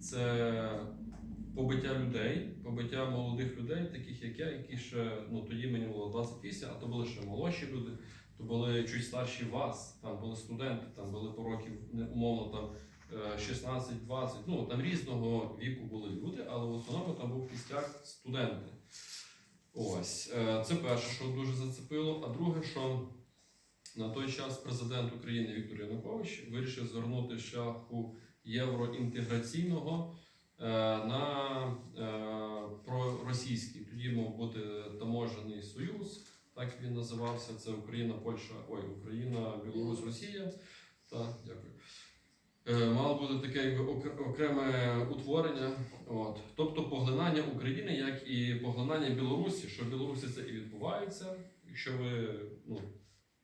це побиття людей, побиття молодих людей, таких як я, які ще ну тоді мені було 28, а то були ще молодші люди, то були чуть старші вас, там були студенти, там були по років не- умовно там е, 16-20, ну там різного віку були люди, але в основному там був кістяк студенти. Ось е, це перше, що дуже зацепило. А друге, що на той час президент України Віктор Янукович вирішив звернути шляху євроінтеграційного е, на е, проросійський. Тоді мав бути таможений союз, так він називався. Це Україна, Польща, ой, Україна, Білорусь, Росія. Так, дякую. Е, Мало бути таке якби окреме утворення, от. тобто поглинання України, як і поглинання Білорусі, що в Білорусі це і відбувається, якщо ви ну,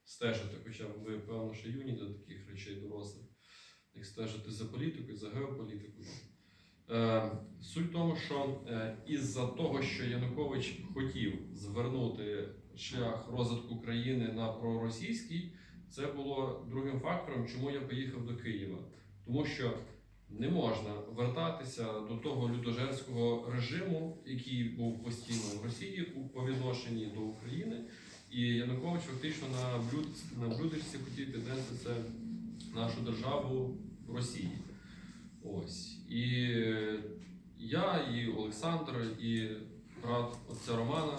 стежите, хоча ви, певно, ще юні до таких речей дорослих, як стежите за політикою, за геополітикою. Е, суть в тому, що е, із-за того, що Янукович хотів звернути шлях розвитку країни на проросійський, це було другим фактором, чому я поїхав до Києва. Тому що не можна вертатися до того людожерського режиму, який був постійно в Росії у- по відношенні до України. І Янукович фактично на, блюд, на блюдечці хотів піднести це нашу державу Росії. Ось. І я, і Олександр, і брат отця Романа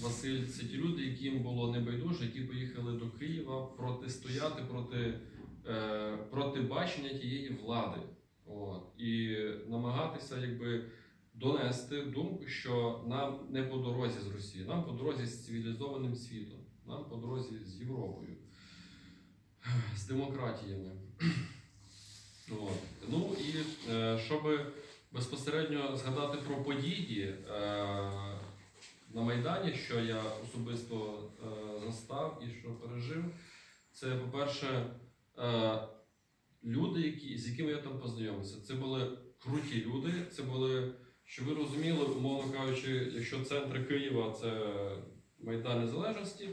Василь це ті люди, яким було небайдуже, які поїхали до Києва протистояти проти, е, проти бачення тієї влади. От. І намагатися якби донести думку, що нам не по дорозі з Росією, нам по дорозі з цивілізованим світом, нам по дорозі з Європою, з демократіями. От. Ну і е, щоб безпосередньо згадати про події е, на Майдані, що я особисто е, застав і що пережив, це, по-перше, люди, які, з якими я там познайомився. Це були круті люди, це були, що ви розуміли, умовно кажучи, якщо центр Києва це Майдан Незалежності,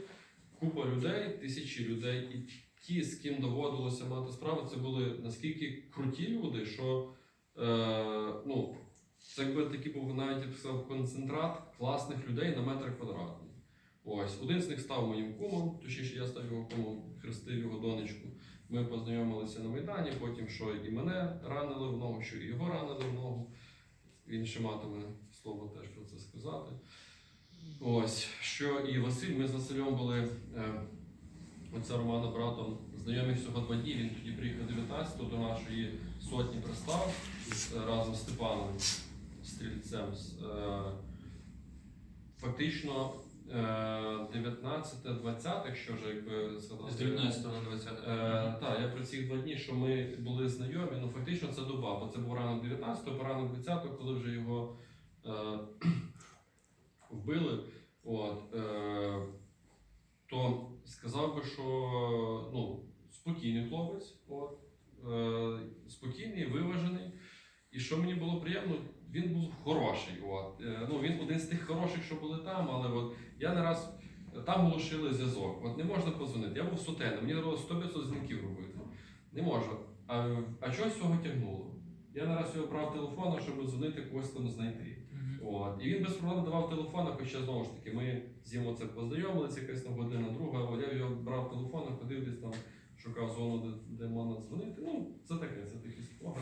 купа людей, тисячі людей, і ті, з ким доводилося мати справу, це були наскільки круті люди, що е, ну, це якби такий був навіть я сказав, концентрат класних людей на метр квадратний. Ось один з них став моїм кумом, точніше, я став його кумом, хрестив його донечку. Ми познайомилися на Майдані, потім що і мене ранили в ногу, що і його ранили в ногу. Він ще матиме слово теж про це сказати. Ось, що і Василь, ми з Василем були е, оця Романа братом знайомі всього два дні. Він тоді приїхав 19-го до нашої сотні пристав разом з Степаном Стрільцем. Е, Фактично е, 19-20, якщо вже якби згадати. З 19 на 20. Е, так, я про ці два дні, що ми були знайомі, ну фактично це доба, бо це був ранок 19-го, по ранок 20-го, коли вже його е, вбили. От, е, то сказав би, що ну, спокійний хлопець, от, е, спокійний, виважений. І що мені було приємно, він був хороший. От. Е, ну, він один з тих хороших, що були там, але от, я не раз там глушили зв'язок. От не можна позвонити. Я був сутенем, мені треба 100-500 дзвінків робити. Не можу. А, а чогось цього тягнуло? Я не раз його брав телефон, щоб дзвонити когось там знайти. От. І він без проблем давав телефон, хоча знову ж таки ми з ним оце познайомилися, якась там година, друга. От я його брав телефон, ходив десь там, шукав зону, де, де можна дзвонити. Ну, це таке, це такі спогади.